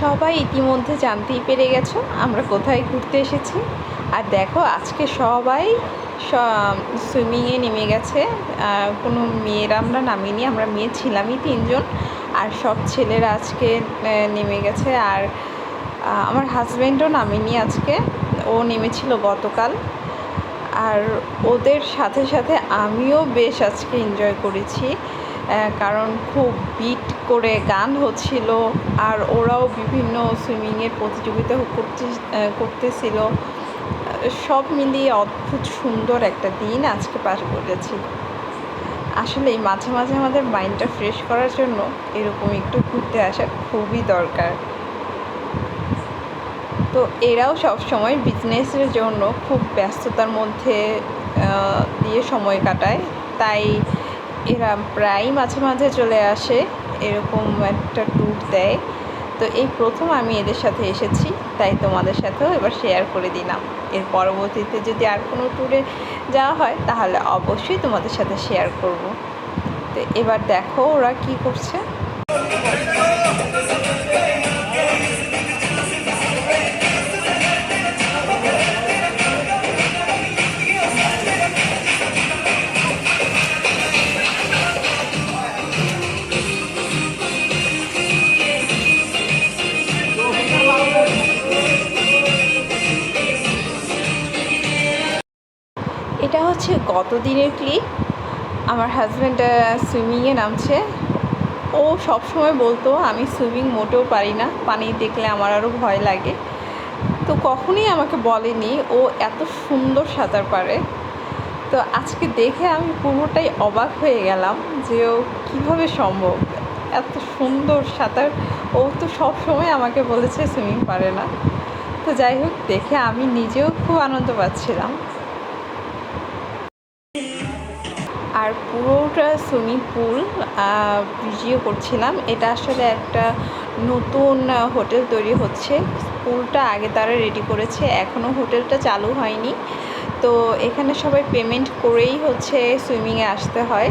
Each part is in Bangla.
সবাই ইতিমধ্যে জানতেই পেরে গেছো আমরা কোথায় ঘুরতে এসেছি। আর দেখো, আজকে সবাই সুইমিংয়ে নেমে গেছে। কোনো মেয়েরা আমরা নামিনি, আমরা মেয়ে ছিলামই তিনজন। আর সব ছেলেরা আজকে নেমে গেছে। আর আমার হাজব্যান্ডও নামেনি আজকে। ও নেমেছিল গতকাল। আর ওদের সাথে সাথে আমিও বেশ আজকে এনজয় করেছি। কারণ খুব বিট করে গান হচ্ছিল আর ওরাও বিভিন্ন সুইমিংয়ের প্রতিযোগিতা করতে করতেছিল। সব মিলিয়ে অদ্ভুত সুন্দর একটা দিন আজকে পাস করেছি। আসলে মাঝে মাঝে আমাদের মাইন্ডটা ফ্রেশ করার জন্য এরকম একটু ঘুরতে আসা খুবই দরকার। তো এরাও সব সময় বিজনেসের জন্য খুব ব্যস্ততার মধ্যে দিয়ে সময় কাটায়। তাই এরা প্রায় মাঝে মাঝে চলে আসে, এরকম একটা ট্যুর দেয়। তো এই প্রথম আমি এদের সাথে এসেছি, তাই তোমাদের সাথেও এবার শেয়ার করে দিলাম। এর পরবর্তীতে যদি আর কোনো ট্যুরে যাওয়া হয়, তাহলে অবশ্যই তোমাদের সাথে শেয়ার করব। তো এবার দেখো ওরা কি করছে। হচ্ছে গত দিনের ক্লিপ আমার হাজব্যান্ড সুইমিংয়ে নামছে। ও সব সময় বলতো, আমি সুইমিং মোটেও পারি না পানি দেখলে আমার আরও ভয় লাগে। তো কখনোই আমাকে বলেনি, ও এত সুন্দর সাঁতার পারে। তো আজকে দেখে আমি পুরোটাই অবাক হয়ে গেলাম যে ও কীভাবে সম্ভব? এত সুন্দর সাঁতার, ও তো সব সময় আমাকে বলেছে সুইমিং পারে না। তো যাই হোক, দেখে আমি নিজেও খুব আনন্দ পাচ্ছিলাম। আর পুরোটা সুইমিং পুল ভিডিও করছিলাম। এটা আসলে একটা নতুন হোটেল তৈরি হচ্ছে। পুলটা আগে তারা রেডি করেছে এখনও হোটেলটা চালু হয়নি। তো এখানে সবাই পেমেন্ট করেই হচ্ছে সুইমিংয়ে আসতে হয়।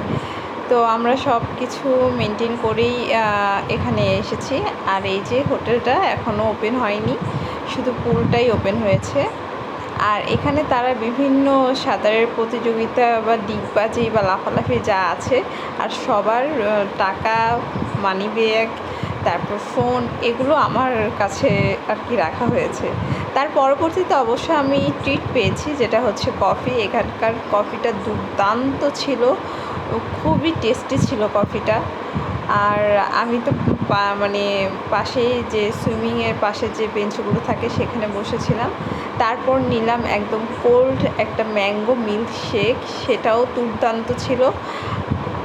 তো আমরা সব কিছু মেনটেন করেই এখানে এসেছি। আর এই যে হোটেলটা এখনও ওপেন হয়নি, শুধু পুলটাই ওপেন হয়েছে। আর এখানে তারা বিভিন্ন সাঁতারের প্রতিযোগিতা বা ডিগবাজি বা লাফালাফি যা আছে, আর সবার টাকা মানি ব্যাগ তারপর ফোন এগুলো আমার কাছে আর কি রাখা হয়েছে। তার পরবর্তীতে অবশ্য আমি ট্রিট পেয়েছি, যেটা হচ্ছে কফি এখানকার কফিটা দুর্দান্ত ছিল, খুবই টেস্টি ছিল কফিটা আর আমি তো মানে পাশেই যে সুইমিংয়ের পাশে যে বেঞ্চগুলো থাকে সেখানে বসেছিলাম। তারপর নিলাম একদম কোল্ড একটা ম্যাঙ্গো মিল্ক শেক সেটাও দুর্দান্ত ছিল।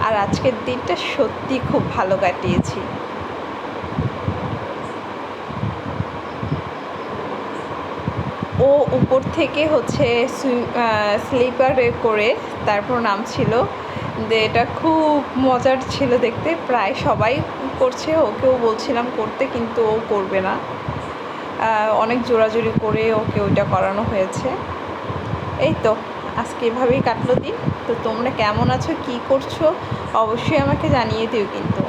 আর আজকের দিনটা সত্যি খুব ভালো কাটিয়েছি ও উপর থেকে হচ্ছে স্লিপারে করে তারপর নামছিল। এটা খুব মজার ছিল দেখতে। প্রায় সবাই করছে, ওকেও বলছিলাম করতে, কিন্তু ও করবে না। অনেক জোরাজুরি করে ওকে ওইটা করানো হয়েছে। এই তো, আজকে এভাবেই কাটলো দিন। তো তোমরা কেমন আছো, কী করছ, অবশ্যই আমাকে জানিয়ে দিও কিন্তু।